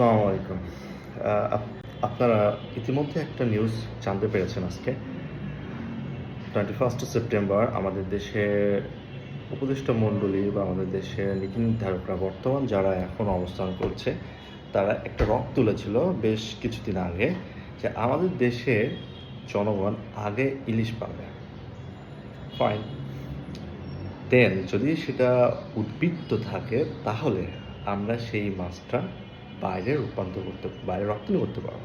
আসসালামু আলাইকুম। আপ- আপনারা ইতিমধ্যে একটা নিউজ জানতে পেরেছেন আজকে। টোয়েন্টি ফার্স্ট সেপ্টেম্বর আমাদের দেশের উপদেষ্টা মণ্ডলী বা আমাদের দেশের নীতি নির্ধারকরা বর্তমান যারা এখন অবস্থান করছে, তারা একটা রক তুলেছিল বেশ কিছুদিন আগে যে আমাদের দেশে জনগণ আগে ইলিশ পাবে। ফাইন দেন যদি সেটা উদ্বৃত্ত থাকে, তাহলে আমরা সেই মাছটা বাইরে রূপান্তর করতে, বাইরে রপ্তানি করতে পারব।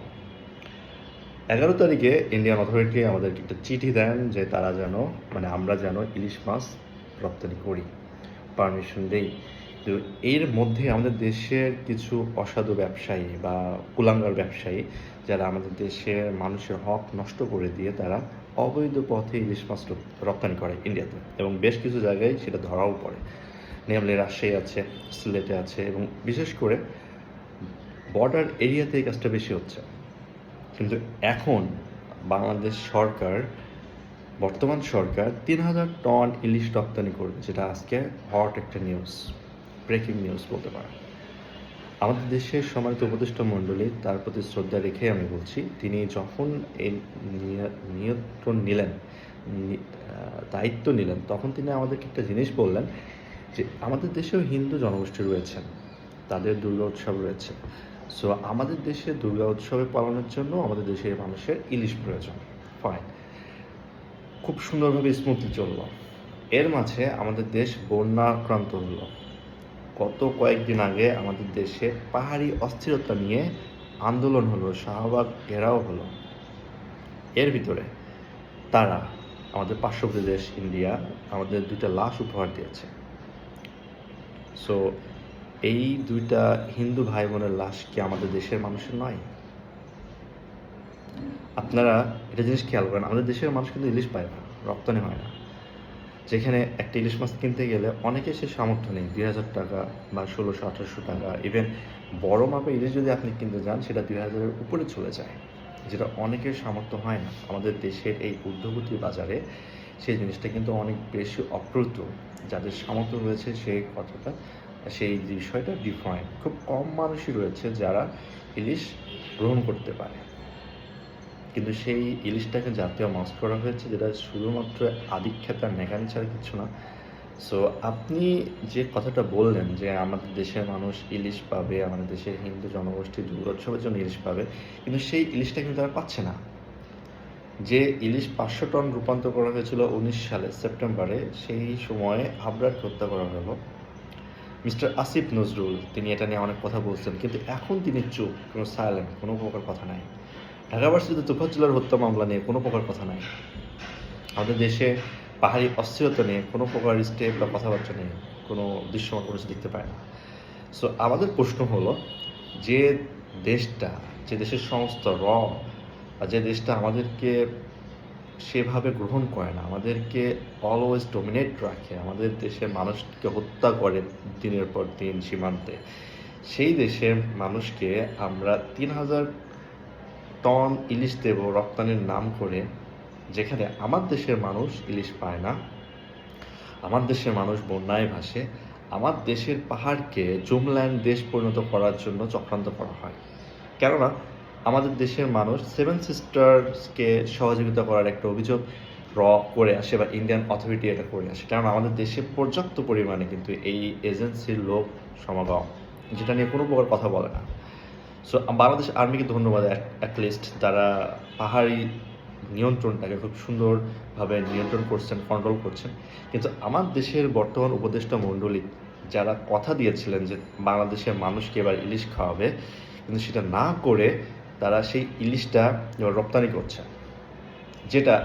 এগারো তারিখে ইন্ডিয়ান অথরিটি আমাদেরকে একটা চিঠি দেন যে তারা যেন মানে আমরা যেন ইলিশ মাছ রপ্তানি করি পারমিশন দেই। তো এর মধ্যে আমাদের দেশের কিছু অসাধু ব্যবসায়ী বা কুলাঙ্গার ব্যবসায়ী, যারা আমাদের দেশের মানুষের হক নষ্ট করে দিয়ে তারা অবৈধ পথে ইলিশ মাছ রপ্তানি করে ইন্ডিয়াতে এবং বেশ কিছু জায়গায় সেটা ধরাও পড়ে। নেমলি রাজশাহী আছে, সিলেটে আছে এবং বিশেষ করে বর্ডার এরিয়াতে এই কাজটা বেশি হচ্ছে। কিন্তু এখন বাংলাদেশ সরকার, বর্তমান সরকার তিন হাজার টন ইলিশ রপ্তানি করবে, যেটা আজকে হট একটা নিউজ ব্রেকিং নিউজ বলতে পারে আমাদের দেশের সম্মানিত উপদেষ্টা মণ্ডলী, তার প্রতি শ্রদ্ধা রেখে আমি বলছি, তিনি যখন এই নিয়- নিয়ন্ত্রণ নিলেন দায়িত্ব নিলেন, তখন তিনি আমাদেরকে একটা জিনিস বললেন যে, আমাদের দেশেও হিন্দু জনগোষ্ঠী রয়েছেন, তাদের দুর্গা উৎসব রয়েছে। সো আমাদের দেশে দুর্গা উৎসবে পালনের জন্য আমাদের দেশের মানুষের ইলিশ প্রয়োজন। ফাইন খুব সুন্দরভাবে স্মুথলি চলল। এর মাঝে আমাদের দেশ বন্যা আক্রান্ত হলো। গত কয়েকদিন আগে আমাদের দেশে পাহাড়ি অস্থিরতা নিয়ে আন্দোলন হলো, শাহবাগ ঘেরাও হলো। এর ভিতরে তারা আমাদের পার্শ্ববর্তী দেশ, ইন্ডিয়া, আমাদের দুইটা লাশ উপহার দিয়েছে। সো এই দুইটা হিন্দু ভাই বোনের লাশ কি আমাদের দেশের মানুষের নয়? আপনারা এটা জিনিস খেয়াল করেন, আমাদের দেশের মানুষ কিন্তু ইলিশ পায় না, রপ্তানি হয় না। যেখানে একটা ইলিশ মাছ কিনতে গেলে অনেকে সে সামর্থ্য নেই, দুই হাজার টাকা বা ষোলোশো, আঠারোশো টাকা। ইভেন বড় মাপে ইলিশ যদি আপনি কিনতে যান, সেটা দুই হাজারের উপরে চলে যায়, যেটা অনেকের সামর্থ্য হয় না। আমাদের দেশের এই ঊর্ধ্বগতি বাজারে সেই জিনিসটা কিন্তু অনেক বেশি অপ্রত যাদের সামর্থ্য রয়েছে সে কথাটা সেই বিষয়টা ডিফাইন খুব কম মানুষই রয়েছে যারা ইলিশ গ্রহণ করতে পারে। কিন্তু সেই ইলিশটাকে জাতীয় মাছ করা হয়েছে, যেটা শুধুমাত্র আদিক্ষেত আর নেগানি ছাড়া কিছু না। সো আপনি যে কথাটা বললেন যে আমাদের দেশের মানুষ ইলিশ পাবে, আমাদের দেশের হিন্দু জনগোষ্ঠী দুর্গোৎসবের জন্য ইলিশ পাবে, কিন্তু সেই ইলিশটা কিন্তু তারা পাচ্ছে না। যে ইলিশ পাঁচশো টন রূপান্তর করা হয়েছিল উনিশ সালে, সেপ্টেম্বরে, সেই সময়ে আবরারকে হত্যা করা হলো। মিস্টার আসিফ নজরুল, তিনি এটা নিয়ে অনেক কথা বলছেন, কিন্তু এখন তিনি চুপ, কোনো সাইলেন্ট কোনো প্রকার কথা নাই। ঢাকা ভার্সিটিতে তোফাজ্জুলার হত্যা মামলা নিয়ে কোনো প্রকার কথা নাই। আমাদের দেশে পাহাড়ি অস্থিরতা নিয়ে কোনো প্রকার স্টেপ বা কথাবার্তা নেই কোনো দৃশ্যমান কোনো দেখতে পায় না। সো আমাদের প্রশ্ন হলো, যে দেশটা, যে দেশের সমস্ত র যে দেশটা আমাদেরকে সেভাবে গ্রহণ করে না। আমাদেরকে অলওয়েজ ডোমিনেট রাখে। আমাদের দেশের মানুষকে হত্যা করে দিনের পর দিন সীমান্তে। সেই দেশের মানুষকে আমরা তিন হাজার টন ইলিশ দেব রপ্তানির নাম করে, যেখানে আমার দেশের মানুষ ইলিশ পায় না, আমার দেশের মানুষ বন্যায় ভাসে, আমার দেশের পাহাড়কে জুমল্যান্ড দেশ পরিণত করার জন্য চক্রান্ত করা হয়। কেননা আমাদের দেশের মানুষ সেভেন সিস্টার্সকে সহযোগিতা করার একটা অভিযোগ র করে আসে বা ইন্ডিয়ান অথরিটি এটা করে আসে। কারণ আমাদের দেশে পর্যাপ্ত পরিমাণে কিন্তু এই এজেন্সির লোক সমাগম, যেটা নিয়ে কোনো প্রকার কথা বলে না। সো বাংলাদেশ আর্মিকে ধন্যবাদ অ্যাটলিস্ট তারা পাহাড়ি নিয়ন্ত্রণটাকে খুব সুন্দরভাবে নিয়ন্ত্রণ করছেন কন্ট্রোল করছেন কিন্তু আমার দেশের বর্তমান উপদেষ্টা মণ্ডলী যারা কথা দিয়েছিলেন যে বাংলাদেশের মানুষকে এবার ইলিশ খাওয়াবে, কিন্তু সেটা না করে তারা সেই ইলিশটা রপ্তানি করছে, যেটা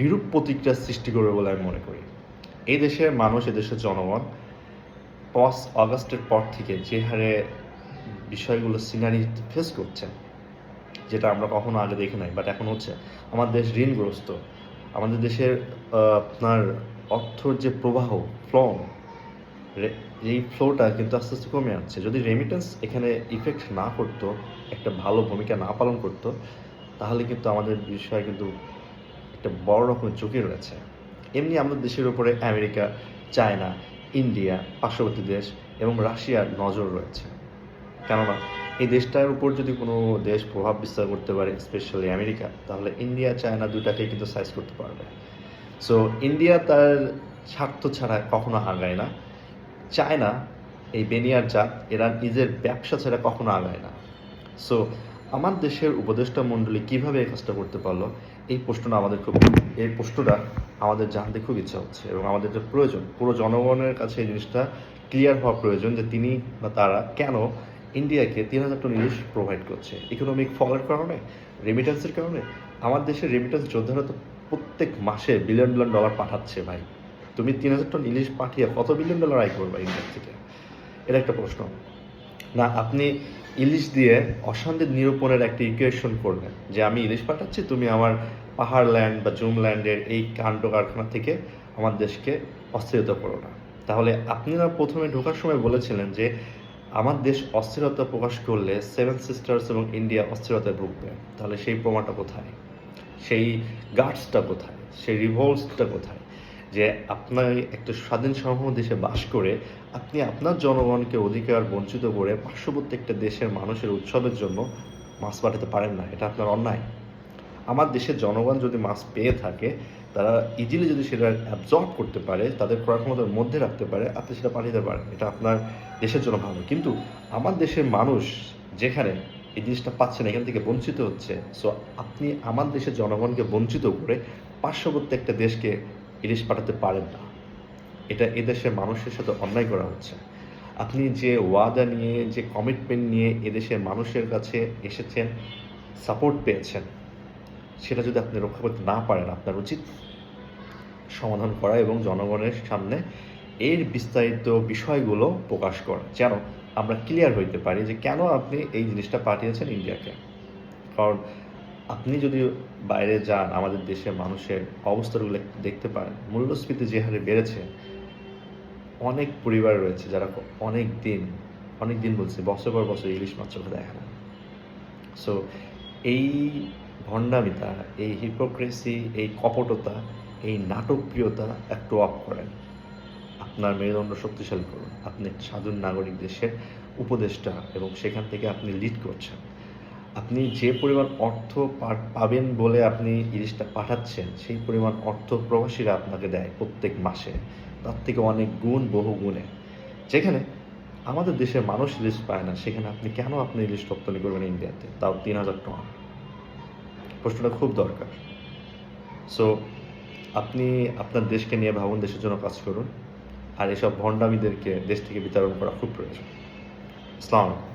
বিরূপ প্রতিক্রিয়া সৃষ্টি করবে বলে আমি মনে করি। এই দেশের মানুষ এদেশের জনগণ, পাঁচ আগস্টের পর থেকে যে হারে বিষয়গুলো সিনারি ফেস করছে যেটা আমরা কখনো আগে দেখি নাই বাট এখন হচ্ছে আমাদের দেশ ঋণগ্রস্ত। আমাদের দেশের আপনার অর্থর যে প্রবাহ ফ্লো এই ফ্লোটা কিন্তু আস্তে আস্তে কমে যাচ্ছে যদি রেমিটেন্স এখানে ইফেক্ট না করতো, একটা ভালো ভূমিকা না পালন করতো, তাহলে কিন্তু আমাদের বিষয় কিন্তু একটা বড় রকমের ঝুঁকি রয়েছে। এমনি আমাদের দেশের উপরে আমেরিকা, চায়না, ইন্ডিয়া, পার্শ্ববর্তী দেশ এবং রাশিয়ার নজর রয়েছে। কেননা, এই দেশটার উপর যদি কোনো দেশ প্রভাব বিস্তার করতে পারে স্পেশালি আমেরিকা, তাহলে ইন্ডিয়া, চায়না দুটাকেই কিন্তু সাইজ করতে পারবে। সো ইন্ডিয়া তার স্বার্থ ছাড়া কখনো আগায় না। চায়না, এই বেনিয়ার জাত, এরা নিজের ব্যবসা ছাড়া কখনো আগায় না। সো আমার দেশের উপদেষ্টা মণ্ডলী কীভাবে এই কাজটা করতে পারল, এই প্রশ্নটা আমাদের খুব, এই প্রশ্নটা আমাদের জানতে খুব ইচ্ছা হচ্ছে এবং আমাদের যে প্রয়োজন, পুরো জনগণের কাছে এই জিনিসটা ক্লিয়ার হওয়া প্রয়োজন যে তিনি বা তারা কেন ইন্ডিয়াকে তিন হাজার টন ইলিশ প্রোভাইড করছে। ইকোনমিক ফলের কারণে রেমিটেন্সের কারণে, আমার দেশের রেমিটেন্স যোদ্ধারা তো প্রত্যেক মাসে বিলিয়ন বিলিয়ন ডলার পাঠাচ্ছে ভাই। তুমি তিন হাজার টন ইলিশ পাঠিয়ে কত বিলিয়ন ডলার আয় করবে ইন্ডিয়া থেকে? এটা একটা প্রশ্ন। না, আপনি ইলিশ দিয়ে অশান্তি নিরূপণের একটা ইকুয়েশন করলেন যে আমি ইলিশ পাঠাচ্ছি, তুমি আমার পাহাড় ল্যান্ড বা জুম ল্যান্ডের এই কাণ্ড কারখানা থেকে আমার দেশকে অস্থিরতা করো না। তাহলে আপনারা প্রথমে ঢোকার সময় বলেছিলেন যে আমার দেশ অস্থিরতা প্রকাশ করলে সেভেন সিস্টার্স এবং ইন্ডিয়া অস্থিরতায় ঢুকবে তাহলে সেই প্রমাণটা কোথায়? সেই গার্ডসটা কোথায়? সেই রিভলসটা কোথায়? যে আপনার একটা স্বাধীন সার্বভৌম দেশে বাস করে আপনি আপনার জনগণকে অধিকার বঞ্চিত করে পার্শ্ববর্তী একটা দেশের মানুষের উৎসবের জন্য মাছ পাঠাতে পারেন না। এটা আপনার অন্যায়। আমার দেশের জনগণ যদি মাছ পেয়ে থাকে, তারা ইজিলি যদি সেটা অ্যাবজর্ব করতে পারে, তাদের ক্রয় ক্ষমতার মধ্যে রাখতে পারে, আপনি সেটা পাঠাতে পারেন। এটা আপনার দেশের জন্য ভালো। কিন্তু আমার দেশের মানুষ যেখানে এই জিনিসটা পাচ্ছেন এখান থেকে বঞ্চিত হচ্ছে সো আপনি আমার দেশের জনগণকে বঞ্চিত করে পার্শ্ববর্তী একটা দেশকে ইলিশ পাঠাতে পারেন না। এটা এদেশের মানুষের সাথে অন্যায় করা হচ্ছে। আপনি যে ওয়াদা নিয়ে, যে কমিটমেন্ট নিয়ে এদেশের মানুষের কাছে এসেছেন সাপোর্ট পেয়েছেন, সেটা যদি আপনি রক্ষা করতে না পারেন, আপনার উচিত সমাধান করা এবং জনগণের সামনে এর বিস্তারিত বিষয়গুলো প্রকাশ করা। যেন আমরা ক্লিয়ার হইতে পারি যে কেন আপনি এই জিনিসটা পাঠিয়েছেন ইন্ডিয়াকে। কারণ আপনি যদি বাইরে যান, আমাদের দেশের মানুষের অবস্থাগুলো দেখতে পারেন, মূল্যস্ফীতি যে হারে বেড়েছে, অনেক পরিবার রয়েছে যারা অনেক দিন অনেক দিন বলছে, বছর পর বছর ইলিশ মাছ চোখে দেখে না। সো এই ভণ্ডামিতা, এই হিপোক্রেসি এই কপটতা, এই নাটকপ্রিয়তা একটু অফ করেন। আপনার মেরুদণ্ড শক্তিশালী করুন। আপনি সাধারণ নাগরিক দেশের উপদেষ্টা এবং সেখান থেকে আপনি লিড করছেন। আপনি যে পরিমাণ অর্থ পাবেন বলে আপনি ইলিশটা পাঠাচ্ছেন, সেই পরিমাণ অর্থ প্রবাসীরা আপনাকে দেয় প্রত্যেক মাসে। তার থেকে অনেক গুণ বহু গুণে যেখানে আমাদের দেশের মানুষ ইলিশ পায় না, সেখানে আপনি কেন আপনি ইলিশ রপ্তানি করবেন ইন্ডিয়াতে? তাও তিন হাজার টন। প্রশ্নটা খুব দরকার। সো আপনি আপনার দেশকে নিয়ে ভাবুন, দেশের জন্য কাজ করুন। আর এসব ভণ্ডামিদেরকে দেশ থেকে বিতরণ করা খুব প্রয়োজন। আসসালামু আলাইকুম।